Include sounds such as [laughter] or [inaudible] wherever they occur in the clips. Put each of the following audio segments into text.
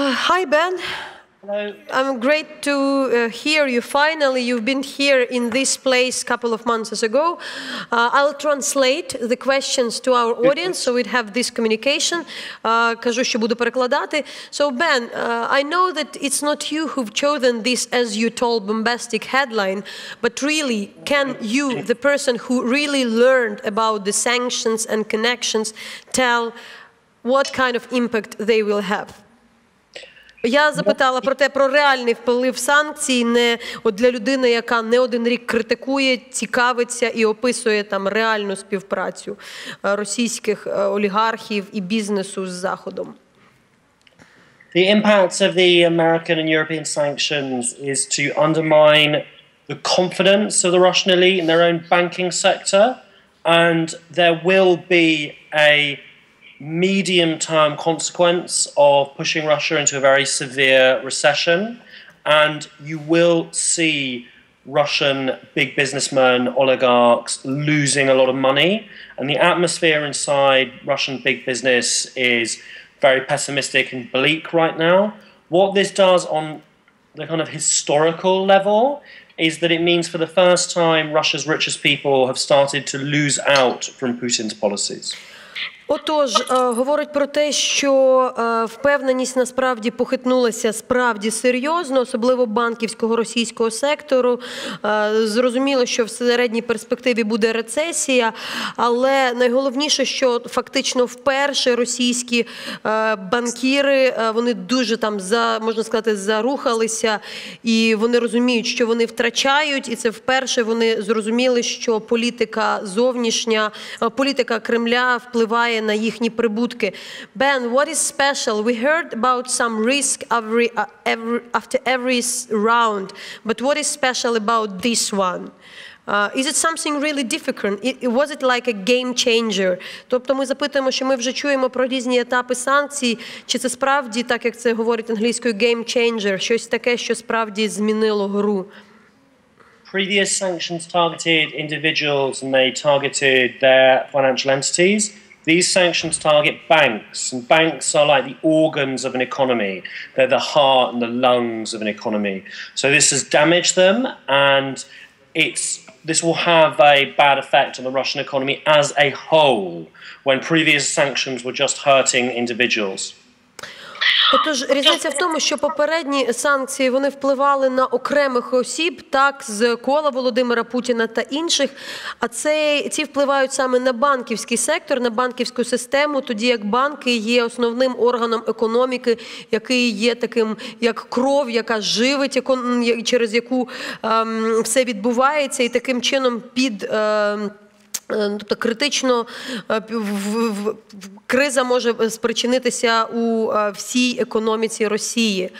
Uh, hi, Ben. Hello. I'm great to uh, hear you finally. You've been here in this place a couple of months ago. Uh, I'll translate the questions to our audience so we'd have this communication. Uh, кажу, що буду перекладати. So, Ben, uh, I know that it's not you who've chosen this, as you told, bombastic headline, but really, can you, the person who really learned about the sanctions and connections, tell what kind of impact they will have? Я запитала про те, про реальний вплив санкцій не от для людини, яка не один рік критикує, цікавиться і описує там реальну співпрацю е, російських е, олігархів і бізнесу з Заходом. The impacts of the American and European sanctions is to undermine the confidence of the Russian elite in their own banking sector, and there will be a medium term consequence of pushing Russia into a very severe recession, and you will see Russian big businessmen, oligarchs losing a lot of money, and the atmosphere inside Russian big business is very pessimistic and bleak right now. What this does on the kind of historical level is that it means for the first time Russia's richest people have started to lose out from Putin's policies. Отож, е, говорить про те, що е, впевненість насправді похитнулася справді серйозно, особливо банківського російського сектору. Е, Зрозуміло, що в середній перспективі буде рецесія, але найголовніше, що фактично вперше російські банкіри вони дуже там за можна сказати зарухалися, і вони розуміють, що вони втрачають, і це вперше вони зрозуміли, що політика зовнішня, політика Кремля впливає на їхні прибутки. Ben, what is special? We heard about some risk every, uh, every, after every round, but what is special about this one? Uh, is it something really? It, was it like a game changer? Тобто ми запитуємо, що ми вже чуємо про різні етапи санкцій, чи це справді, так як це говорить англійською, game changer, щось таке, що справді змінило гру? Previous sanctions targeted individuals and they targeted their financial entities. These sanctions target banks, and banks are like the organs of an economy. They're the heart and the lungs of an economy. So this has damaged them, and it's this will have a bad effect on the Russian economy as a whole. When previous sanctions were just hurting individuals. Отож, різниця в тому, що попередні санкції вони впливали на окремих осіб, так з кола Володимира Путіна та інших. А це ці впливають саме на банківський сектор, на банківську систему, тоді як банки є основним органом економіки, який є таким як кров, яка живить, через яку ем, все відбувається, і таким чином під. Ем, Тобто критично е, криза може спричинитися у е, всій економіці Росії.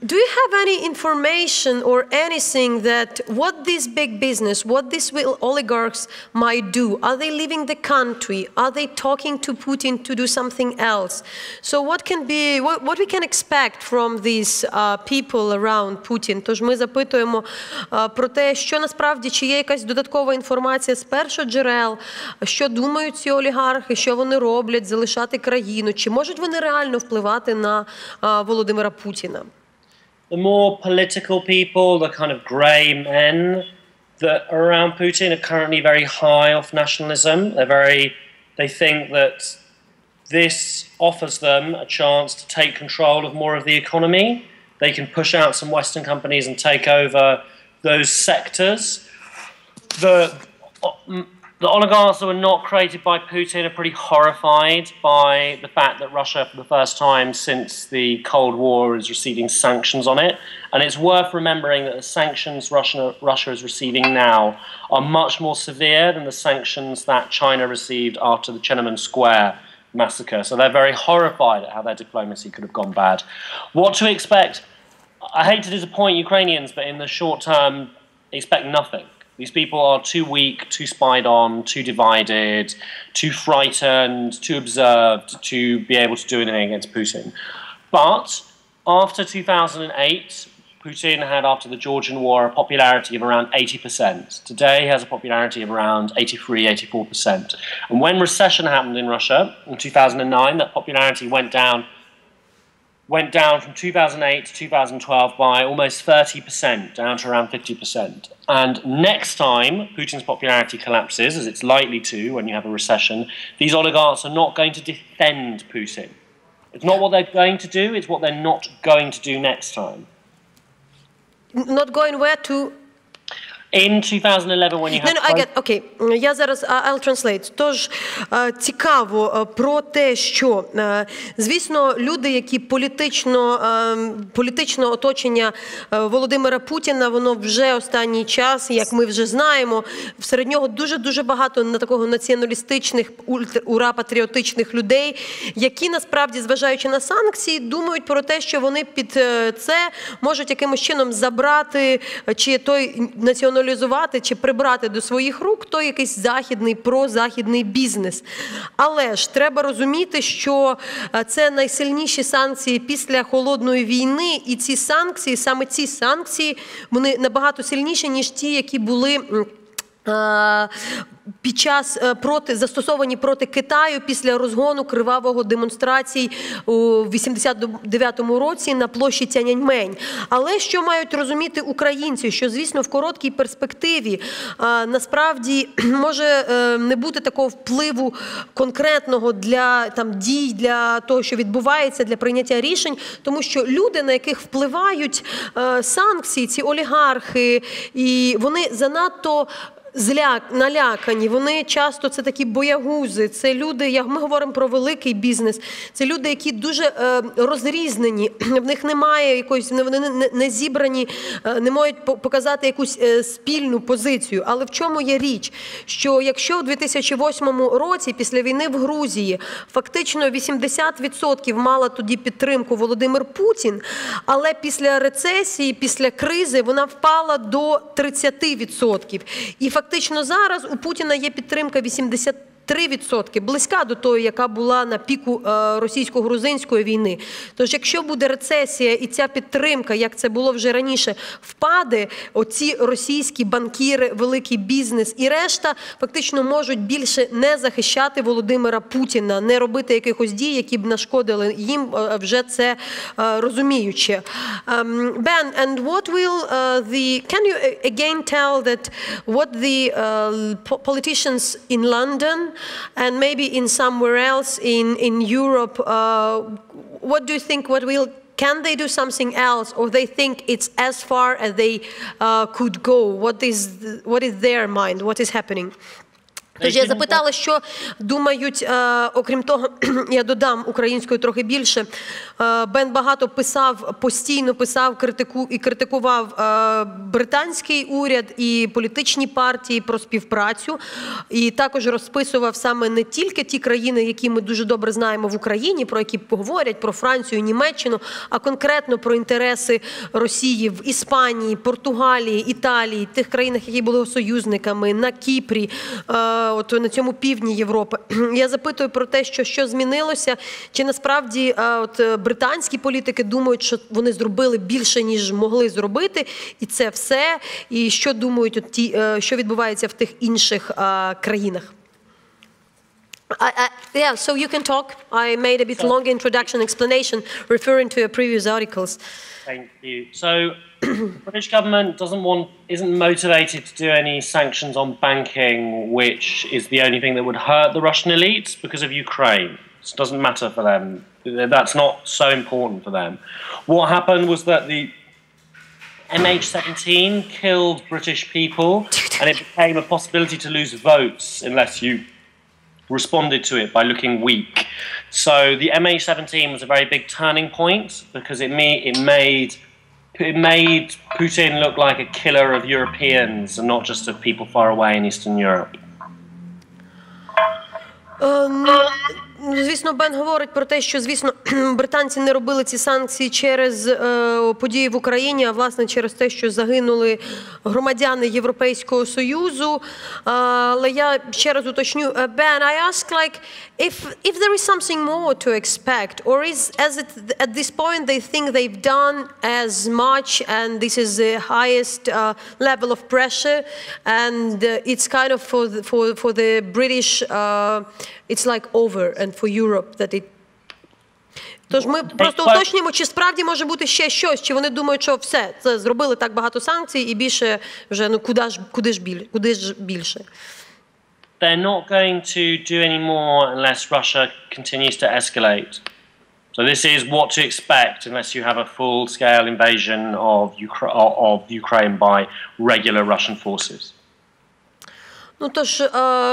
Um, do you have any information or anything that what this big business, what these oligarchs might do? Are they leaving the country? Are they talking to Putin to do something else? So what can be what, what we can expect from these uh, people around Putin? Тож ми запитуємо uh, про те, що насправді чи є якась додаткова інформація з першоджерел, що думають ці олігархи, що вони роблять, залишати країну, чи можуть вони реально впливати на uh, Володимира Путіна? The more political people, the kind of grey men that are around Putin are currently very high off nationalism. They're very, they think that this offers them a chance to take control of more of the economy. They can push out some Western companies and take over those sectors. The the oligarchs that were not created by Putin are pretty horrified by the fact that Russia, for the first time since the Cold War, is receiving sanctions on it. And it's worth remembering that the sanctions Russia, Russia is receiving now are much more severe than the sanctions that China received after the Tiananmen Square massacre. So they're very horrified at how their diplomacy could have gone bad. What to expect? I hate to disappoint Ukrainians, but in the short term, expect nothing. These people are too weak, too spied on, too divided, too frightened, too observed to be able to do anything against Putin. But after 2008, Putin had, after the Georgian war, a popularity of around 80%. Today, he has a popularity of around 83, 84%. And when recession happened in Russia in 2009, that popularity went down went down from 2008 to 2012 by almost 30%, down to around 50%. And next time Putin's popularity collapses, as it's likely to when you have a recession, these oligarchs are not going to defend Putin. It's not what they're going to do, it's what they're not going to do next time. Not going where to In 2011, when you No, have no, I get, окей. Я зараз uh, I'll translate. Тож цікаво про те, що звісно, люди, які політично, політичне оточення Володимира Путіна, воно вже останній час, як ми вже знаємо, серед нього дуже дуже багато на такого націоналістичних ура-патріотичних людей, які насправді, зважаючи на санкції, думають про те, що вони під е, це можуть якимось чином забрати чи той націоналізувати, чи прибрати до своїх рук той якийсь західний прозахідний бізнес. Але ж треба розуміти, що е, це найсильніші санкції після холодної війни, і ці санкції, саме ці санкції, вони набагато сильніші ніж ті, які були. Під час е, проти застосовані проти Китаю після розгону кривавого демонстрацій у 89-му році на площі Тяньаньмень. Але що мають розуміти українці? Що звісно в короткій перспективі е, насправді [clears throat] може е, не бути такого впливу конкретного для там дій для того, що відбувається для прийняття рішень, тому що люди, на яких впливають санкції, ці олігархи, і вони занадто. Зляк налякані. Вони часто це такі боягузи. Це люди, як ми говоримо про великий бізнес. Це люди, які дуже е, розрізнені. В них немає якоїсь, вони не зібрані, е, не можуть показати якусь е, спільну позицію. Але в чому є річ? Що якщо у 2008 році, після війни в Грузії, фактично 80% мала тоді підтримку Володимир Путін, але після рецесії, після кризи вона впала до 30%. І фактично зараз у Путіна є підтримка 80%. 3%, близька до тої, яка була на піку е, російсько-грузинської війни. Тож, якщо буде рецесія і ця підтримка, як це було вже раніше, впаде, оці російські банкіри, великий бізнес і решта фактично можуть більше не захищати Володимира Путіна, не робити якихось дій, які б нашкодили їм, е, вже це е, розуміючи. Um, ben, and what will the? Can you again tell that what the politicians in London and maybe in somewhere else in in Europe? Uh, what do you think? What will? Can they do something else, or they think it's as far as they uh, could go? what is what is their mind? What is happening? Тож я запитала, що думають, е, окрім того, [clears throat] я додам українською трохи більше. Е, Бен багато писав, постійно писав критику і критикував е, британський уряд і політичні партії про співпрацю, і також розписував саме не тільки ті країни, які ми дуже добре знаємо в Україні, про які говорять про Францію, Німеччину, а конкретно про інтереси Росії в Іспанії, Португалії, Італії, тих країнах, які були союзниками на Кіпрі. От на цьому півдні Європи. [clears throat] Я запитую про те, що, що змінилося, чи насправді е, от е, британські політики думають, що вони зробили більше, ніж могли зробити, і це все. І що думають от ті, е, що відбувається в тих інших країнах? I, I, yeah, so you can talk. I made a bit long introduction explanation referring to your previous articles. Thank you. So, [clears throat] the British government doesn't want, isn't motivated to do any sanctions on banking, which is the only thing that would hurt the Russian elites because of Ukraine. It doesn't matter for them. That's not so important for them. What happened was that the MH17 killed British people, and it became a possibility to lose votes unless you responded to it by looking weak. So the MH17 was a very big turning point because it, it made it made Putin look like a killer of Europeans and not just of people far away in Eastern Europe. Е, ну, ну, Звісно, Бен говорить про те, що звісно британці не робили ці санкції через е, події в Україні, а власне через те, що загинули громадяни Європейського союзу. Е, але я ще раз уточню, Е, Бен, I ask like if if there is something more to expect, or is as it, at this point they think they've done as much, and this is the highest uh, level of pressure, and uh, it's kind of for the, for for the British, uh, it's like over, and for Europe that it Тож ми просто уточнюємо, чи справді може бути ще щось, чи вони думають, що все це зробили так багато санкцій, і більше вже ну куди ж куди ж біль, куди ж більше. they're not going to do any more unless Russia continues to escalate. So this is what to expect unless you have a full-scale invasion of, Ukra- of Ukraine by regular Russian forces. Ну тож е,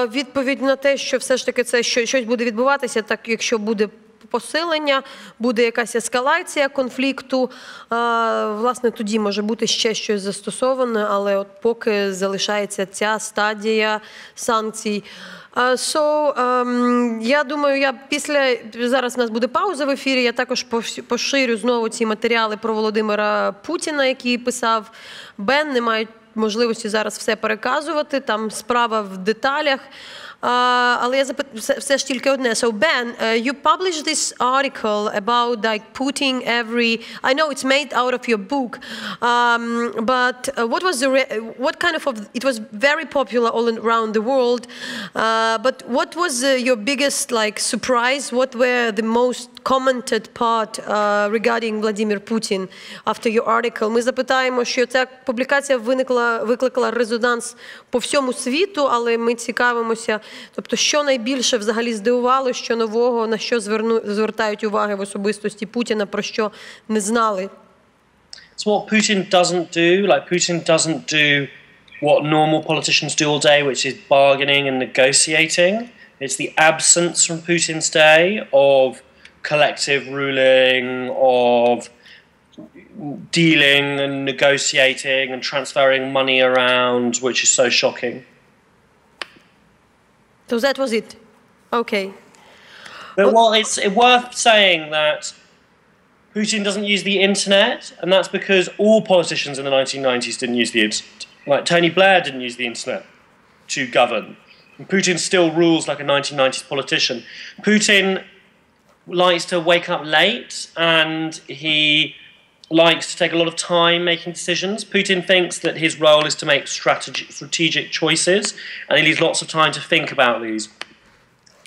відповідь на те, що все ж таки це щось буде відбуватися, так якщо буде посилення, буде якась ескалація конфлікту. Е, власне, тоді може бути ще щось застосоване, але от поки залишається ця стадія санкцій. Е, So, ем, я думаю, я після зараз у нас буде пауза в ефірі. Я також поширю знову ці матеріали про Володимира Путіна, які писав Бен. Не мають можливості зараз все переказувати. Там справа в деталях. А, але я запит... все, все ж тільки одне. So, Ben, uh, you published this article about like putting every. I know it's made out of your book, um, but uh, what was the re- what kind of, of it was very popular all around the world. Uh, but what was uh, your biggest like surprise? What were the most commented part uh, regarding Vladimir Putin after your article? Ми запитаємо, що ця публікація виникла викликала резонанс по всьому світу, але ми цікавимося. Тобто, що найбільше взагалі здивувало, що нового, на що зверну звертають уваги в особистості Путіна, про що не знали. It's what Putin doesn't do. Like Putin doesn't do what normal politicians do all day, which is bargaining and negotiating. It's the absence from Putin's day of collective ruling, of dealing and negotiating and transferring money around, which is so shocking. So that was it. Okay. But oh. well, it's worth saying that Putin doesn't use the internet, and that's because all politicians in the 1990s didn't use the internet. Like Tony Blair didn't use the internet to govern. And Putin still rules like a 1990s politician. Putin likes to wake up late and he likes to take a lot of time making decisions. Putin thinks that his role is to make strategic, strategic choices and he needs lots of time to think about these.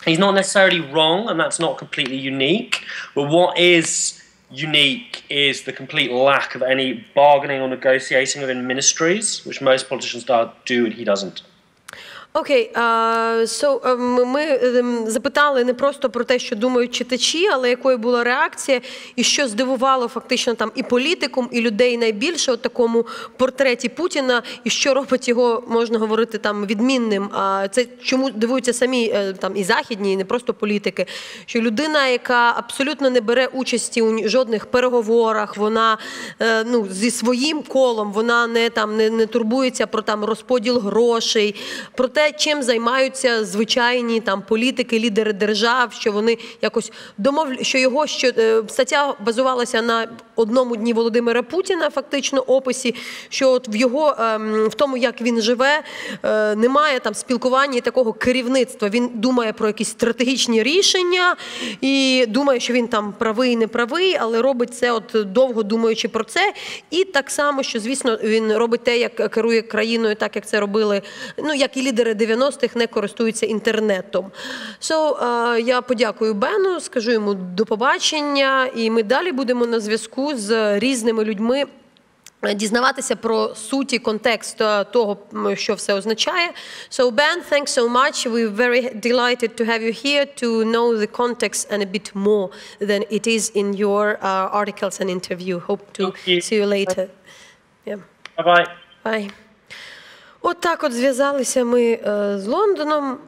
He's not necessarily wrong, and that's not completely unique. But what is unique is the complete lack of any bargaining or negotiating within ministries, which most politicians do, do and he doesn't. Окей, а, so, ем, ми ем, запитали не просто про те, що думають читачі, але якою була реакція, і що здивувало фактично там і політикум, і людей найбільше у такому портреті Путіна, і що робить його, можна говорити, там відмінним. А це чому дивуються самі е, там і західні, і не просто політики, що людина, яка абсолютно не бере участі у жодних переговорах, вона е, ну зі своїм колом, вона не там не, не турбується про там розподіл грошей, про те, чим займаються звичайні там політики, лідери держав, що вони якось домовля, що його що е, стаття базувалася на одному дні Володимира Путіна, фактично описі, що от в його ем, в тому, як він живе, е, немає там спілкування і такого керівництва. Він думає про якісь стратегічні рішення і думає, що він там правий, не правий, але робить це от довго думаючи про це. І так само, що звісно, він робить те, як керує країною, так як це робили, ну як і лідери 90-х не користуються інтернетом. So, е, я подякую Бену, скажу йому до побачення, і ми далі будемо на зв'язку з різними людьми. е, Дізнаватися про суті, контекст е, того, що все означає. So, Ben, thanks so much. We're very delighted to have you here to know the context and a bit more than it is in your uh, articles and interview. Hope to you. see you later. Yeah. Bye-bye. bye. Bye. От от зв'язалися ми е, з Лондоном.